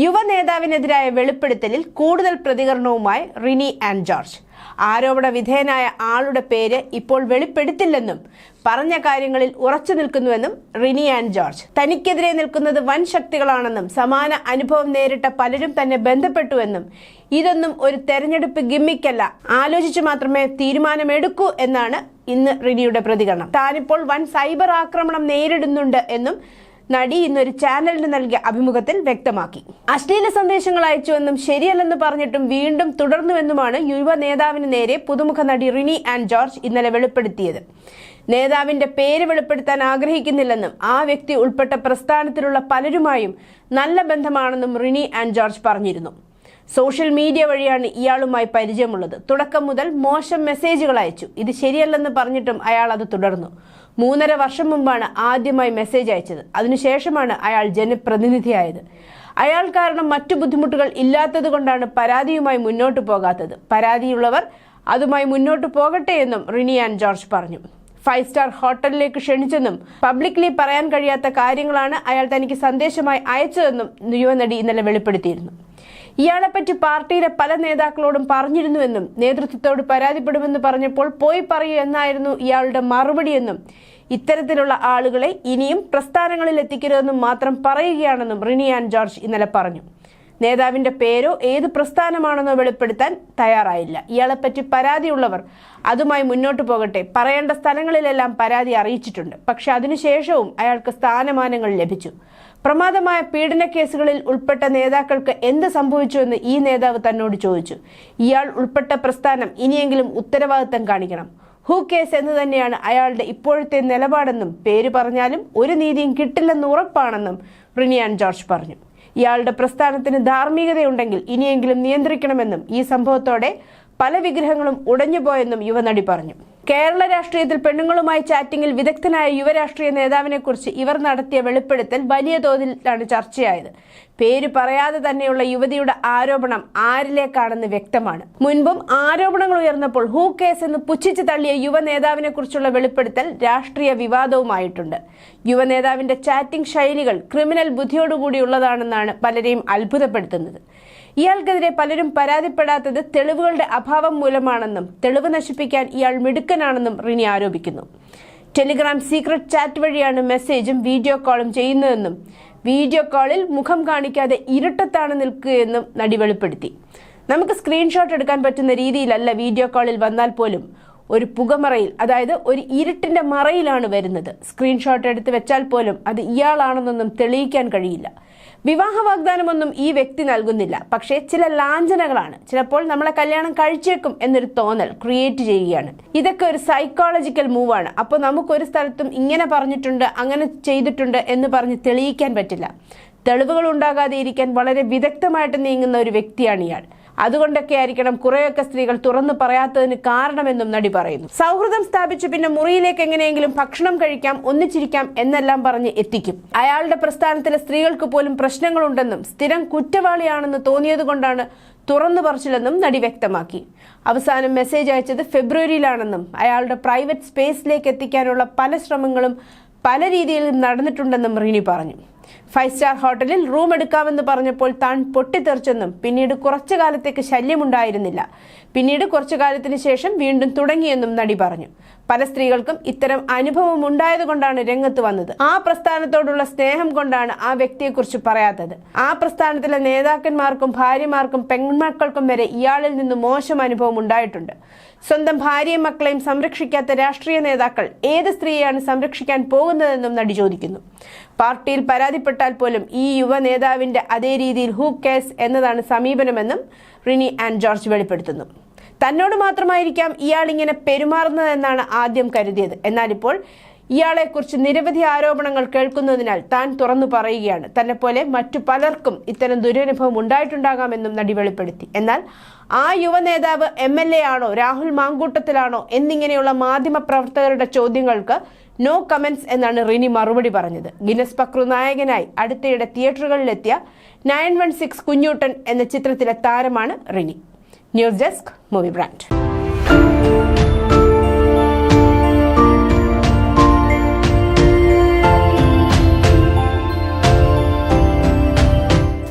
യുവ നേതാവിനെതിരായ വെളിപ്പെടുത്തലിൽ കൂടുതൽ പ്രതികരണവുമായി റിനി ആൻഡ് ജോർജ്. ആരോപണ വിധേയനായ ആളുടെ പേര് ഇപ്പോൾ വെളിപ്പെടുത്തില്ലെന്നും പറഞ്ഞ കാര്യങ്ങളിൽ ഉറച്ചു നിൽക്കുന്നുവെന്നും റിനി ആൻഡ് ജോർജ്. തനിക്കെതിരെ നിൽക്കുന്നത് വൻ ശക്തികളാണെന്നും സമാന അനുഭവം നേരിട്ട പലരും തന്നെ ബന്ധപ്പെട്ടുവെന്നും ഇതൊന്നും ഒരു തെരഞ്ഞെടുപ്പ് ഗിമ്മിക്കല്ല. ആലോചിച്ചു മാത്രമേ തീരുമാനമെടുക്കൂ എന്നാണ് ഇന്ന് റിനിയുടെ പ്രതികരണം. താനിപ്പോൾ വൻ സൈബർ ആക്രമണം നേരിടുന്നുണ്ട് എന്നും നടി ഇന്നൊരു ചാനലിന് നൽകിയ അഭിമുഖത്തിൽ വ്യക്തമാക്കി. അശ്ലീല സന്ദേശങ്ങൾ അയച്ചുവെന്നും ശരിയല്ലെന്ന് പറഞ്ഞിട്ടും വീണ്ടും തുടർന്നുവെന്നുമാണ് യുവ നേതാവിന് നേരെ പുതുമുഖ നടി റിനി ആൻഡ് ജോർജ് ഇന്നലെ വെളിപ്പെടുത്തിയത്. നേതാവിന്റെ പേര് വെളിപ്പെടുത്താൻ ആഗ്രഹിക്കുന്നില്ലെന്നും ആ വ്യക്തി ഉൾപ്പെട്ട പ്രസ്ഥാനത്തിലുള്ള പലരുമായും നല്ല ബന്ധമാണെന്നും റിനി ആൻഡ് ജോർജ് പറഞ്ഞിരുന്നു. സോഷ്യൽ മീഡിയ വഴിയാണ് ഇയാളുമായി പരിചയമുള്ളത്. തുടക്കം മുതൽ മോശം മെസ്സേജുകൾ അയച്ചു. ഇത് ശരിയല്ലെന്ന് പറഞ്ഞിട്ടും അയാൾ അത് തുടർന്നു. മൂന്നര വർഷം മുമ്പാണ് ആദ്യമായി മെസ്സേജ് അയച്ചത്. അതിനുശേഷമാണ് അയാൾ ജനപ്രതിനിധിയായത്. അയാൾ കാരണം മറ്റു ബുദ്ധിമുട്ടുകൾ ഇല്ലാത്തത് കൊണ്ടാണ് പരാതിയുമായി മുന്നോട്ട് പോകാത്തത്. പരാതിയുള്ളവർ അതുമായി മുന്നോട്ട് പോകട്ടെ എന്നും റിനിയാൻ ജോർജ് പറഞ്ഞു. ഫൈവ് സ്റ്റാർ ഹോട്ടലിലേക്ക് ക്ഷണിച്ചെന്നും പബ്ലിക്ലി പറയാൻ കഴിയാത്ത കാര്യങ്ങളാണ് അയാൾ തനിക്ക് സന്ദേശമായി അയച്ചതെന്നും യുവനടി ഇന്നലെ വെളിപ്പെടുത്തിയിരുന്നു. ഇയാളെപ്പറ്റി പാർട്ടിയിലെ പല നേതാക്കളോടും പറഞ്ഞിരുന്നുവെന്നും നേതൃത്വത്തോട് പരാതിപ്പെടുമെന്ന് പറഞ്ഞപ്പോൾ പോയി പറയൂ എന്നായിരുന്നു ഇയാളുടെ മറുപടിയെന്നും ഇത്തരത്തിലുള്ള ആളുകളെ ഇനിയും പ്രസ്ഥാനങ്ങളിൽ എത്തിക്കരുതെന്നും മാത്രം പറയുകയാണെന്നും റിനിയാൻ ജോർജ് ഇന്നലെ പറഞ്ഞു. നേതാവിന്റെ പേരോ ഏത് പ്രസ്ഥാനമാണെന്നോ വെളിപ്പെടുത്താൻ തയ്യാറായില്ല. ഇയാളെപ്പറ്റി പരാതിയുള്ളവർ അതുമായി മുന്നോട്ട് പോകട്ടെ പറയേണ്ട സ്ഥലങ്ങളിലെല്ലാം പരാതി അറിയിച്ചിട്ടുണ്ട്. പക്ഷെ അതിനുശേഷവും അയാൾക്ക് സ്ഥാനമാനങ്ങൾ ലഭിച്ചു. പ്രമാദമായ പീഡന കേസുകളിൽ ഉൾപ്പെട്ട നേതാക്കൾക്ക് എന്ത് സംഭവിച്ചുവെന്ന് ഈ നേതാവ് തന്നോട് ചോദിച്ചു. ഇയാൾ ഉൾപ്പെട്ട പ്രസ്ഥാനം ഇനിയെങ്കിലും ഉത്തരവാദിത്തം കാണിക്കണം. ഹൂ കേസ് എന്ന് തന്നെയാണ് അയാളുടെ ഇപ്പോഴത്തെ നിലപാടെന്നും പേര് പറഞ്ഞാലും ഒരു നീതിയും കിട്ടില്ലെന്ന് ഉറപ്പാണെന്നും റിനിയാൻ ജോർജ് പറഞ്ഞു. ഇയാളുടെ പ്രസ്ഥാനത്തിന് ധാർമ്മികതയുണ്ടെങ്കിൽ ഇനിയെങ്കിലും നിയന്ത്രിക്കണമെന്നും ഈ സംഭവത്തോടെ പല വിഗ്രഹങ്ങളും ഉടഞ്ഞുപോയെന്നും യുവനടി പറഞ്ഞു. കേരള രാഷ്ട്രീയത്തിൽ പെണ്ണുങ്ങളുമായി ചാറ്റിംഗിൽ വിദഗ്ധനായ യുവരാഷ്ട്രീയ നേതാവിനെ കുറിച്ച് ഇവർ നടത്തിയ വെളിപ്പെടുത്തൽ വലിയ തോതിലാണ് ചർച്ചയായത്. പേര് പറയാതെ തന്നെയുള്ള യുവതിയുടെ ആരോപണം ആരിലേക്കാണെന്ന് വ്യക്തമാണ്. മുൻപും ആരോപണങ്ങൾ ഉയർന്നപ്പോൾ ഹൂ കേസ് എന്ന് പുച്ഛിച്ച് തള്ളിയ യുവ നേതാവിനെ കുറിച്ചുള്ള വെളിപ്പെടുത്തൽ രാഷ്ട്രീയ വിവാദവുമായിട്ടുണ്ട്. യുവ നേതാവിന്റെ ചാറ്റിംഗ് ശൈലികൾ ക്രിമിനൽ ബുദ്ധിയോടുകൂടിയുള്ളതാണെന്നാണ് പലരെയും അത്ഭുതപ്പെടുത്തുന്നത്. ഇയാൾക്കെതിരെ പലരും പരാതിപ്പെടാത്തത് തെളിവുകളുടെ അഭാവം മൂലമാണെന്നും തെളിവ് നശിപ്പിക്കാൻ ഇയാൾ മിടുക്കനാണെന്നും റിനി ആരോപിക്കുന്നു. ടെലിഗ്രാം സീക്രട്ട് ചാറ്റ് വഴിയാണ് മെസ്സേജും വീഡിയോ കോളും ചെയ്യുന്നതെന്നും വീഡിയോ കോളിൽ മുഖം കാണിക്കാതെ ഇരുട്ടത്താണ് നിൽക്കുകയെന്നും നടി വെളിപ്പെടുത്തി. നമുക്ക് സ്ക്രീൻഷോട്ട് എടുക്കാൻ പറ്റുന്ന രീതിയിലല്ല വീഡിയോ കോളിൽ വന്നാൽ പോലും ഒരു പുകമറയിൽ അതായത് ഒരു ഇരുട്ടിന്റെ മറയിലാണ് വരുന്നത്. സ്ക്രീൻഷോട്ട് എടുത്ത് വെച്ചാൽ പോലും അത് ഇയാളാണെന്നൊന്നും തെളിയിക്കാൻ കഴിയില്ല. വിവാഹ വാഗ്ദാനമൊന്നും ഈ വ്യക്തി നൽകുന്നില്ല. പക്ഷേ ചില ലാഞ്ചനകളാണ്. ചിലപ്പോൾ നമ്മളെ കല്യാണം കഴിച്ചേക്കും എന്നൊരു തോന്നൽ ക്രിയേറ്റ് ചെയ്യുകയാണ്. ഇതൊക്കെ ഒരു സൈക്കോളജിക്കൽ മൂവാണ് അപ്പോൾ നമുക്കൊരു സ്ഥലത്തും ഇങ്ങനെ പറഞ്ഞിട്ടുണ്ട് അങ്ങനെ ചെയ്തിട്ടുണ്ട് എന്ന് പറഞ്ഞ് തെളിയിക്കാൻ പറ്റില്ല. തെളിവുകൾ ഉണ്ടാകാതെ ഇരിക്കാൻ വളരെ വിദഗ്ധമായിട്ട് നീങ്ങുന്ന ഒരു വ്യക്തിയാണ് ഇയാൾ. അതുകൊണ്ടൊക്കെ ആയിരിക്കണം കുറെയൊക്കെ സ്ത്രീകൾ തുറന്നു പറയാത്തതിന് കാരണമെന്നും നടി പറയുന്നു. സൗഹൃദം സ്ഥാപിച്ചു പിന്നെ മുറിയിലേക്ക് എങ്ങനെയെങ്കിലും ഭക്ഷണം കഴിക്കാം ഒന്നിച്ചിരിക്കാം എന്നെല്ലാം പറഞ്ഞ് എത്തിക്കും. അയാളുടെ പ്രസ്ഥാനത്തിലെ സ്ത്രീകൾക്ക് പോലും പ്രശ്നങ്ങളുണ്ടെന്നും സ്ഥിരം കുറ്റവാളിയാണെന്ന് തോന്നിയതുകൊണ്ടാണ് തുറന്നു പറച്ചില്ലെന്നും നടി വ്യക്തമാക്കി. അവസാനം മെസ്സേജ് അയച്ചത് ഫെബ്രുവരിയിലാണെന്നും അയാളുടെ പ്രൈവറ്റ് സ്പേസിലേക്ക് എത്തിക്കാനുള്ള പല ശ്രമങ്ങളും പല രീതിയിലും നടന്നിട്ടുണ്ടെന്നും റീനി പറഞ്ഞു. ഫൈവ് സ്റ്റാർ ഹോട്ടലിൽ റൂം എടുക്കാമെന്ന് പറഞ്ഞപ്പോൾ താൻ പൊട്ടിത്തെറിച്ചെന്നും പിന്നീട് കുറച്ചു കാലത്തേക്ക് ശല്യമുണ്ടായിരുന്നില്ല. പിന്നീട് കുറച്ചു കാലത്തിന് ശേഷം വീണ്ടും തുടങ്ങിയെന്നും നടി പറഞ്ഞു. പല സ്ത്രീകൾക്കും ഇത്തരം അനുഭവം ഉണ്ടായതുകൊണ്ടാണ് രംഗത്ത് വന്നത്. ആ പ്രസ്ഥാനത്തോടുള്ള സ്നേഹം കൊണ്ടാണ് ആ വ്യക്തിയെക്കുറിച്ച് പറയാത്തത്. ആ പ്രസ്ഥാനത്തിലെ നേതാക്കന്മാർക്കും ഭാര്യമാർക്കും പെൺമക്കൾക്കും വരെ ഇയാളിൽ നിന്ന് മോശം അനുഭവം ഉണ്ടായിട്ടുണ്ട്. സ്വന്തം ഭാര്യയും മക്കളെയും സംരക്ഷിക്കാത്ത രാഷ്ട്രീയ നേതാക്കൾ ഏത് സ്ത്രീയെയാണ് സംരക്ഷിക്കാൻ പോകുന്നതെന്നും നടി ചോദിക്കുന്നു. പാർട്ടിയിൽ പരാതിപ്പെട്ടാൽ പോലും ഈ യുവ നേതാവിന്റെ അതേ രീതിയിൽ ഹൂ കേസ് എന്നതാണ് സമീപനമെന്നും റിനി ആൻഡ് ജോർജ് വെളിപ്പെടുത്തുന്നു. തന്നോട് മാത്രമായിരിക്കാം ഇയാൾ ഇങ്ങനെ പെരുമാറുന്നതെന്നാണ് ആദ്യം കരുതിയത്. എന്നാൽ ഇപ്പോൾ ഇയാളെക്കുറിച്ച് നിരവധി ആരോപണങ്ങൾ കേൾക്കുന്നതിനാൽ താൻ തുറന്നു പറയുകയാണ്. തന്നെ പോലെ മറ്റു പലർക്കും ഇത്തരം ദുരനുഭവം ഉണ്ടായിട്ടുണ്ടാകാമെന്നും നടി വെളിപ്പെടുത്തി. എന്നാൽ ആ യുവ നേതാവ് എം എൽ എ ആണോ രാഹുൽ മാങ്കൂട്ടത്തിലാണോ എന്നിങ്ങനെയുള്ള മാധ്യമ പ്രവർത്തകരുടെ ചോദ്യങ്ങൾക്ക് നോ കമന്റ്സ് എന്നാണ് റിനി മറുപടി പറഞ്ഞത്. ഗിനസ് പക്രു നായകനായി അടുത്തിടെ തിയേറ്ററുകളിലെത്തിയ നയൻ വൺ സിക്സ് കുഞ്ഞൂട്ടൻ എന്ന ചിത്രത്തിലെ താരമാണ് Rini. News desk movie brand.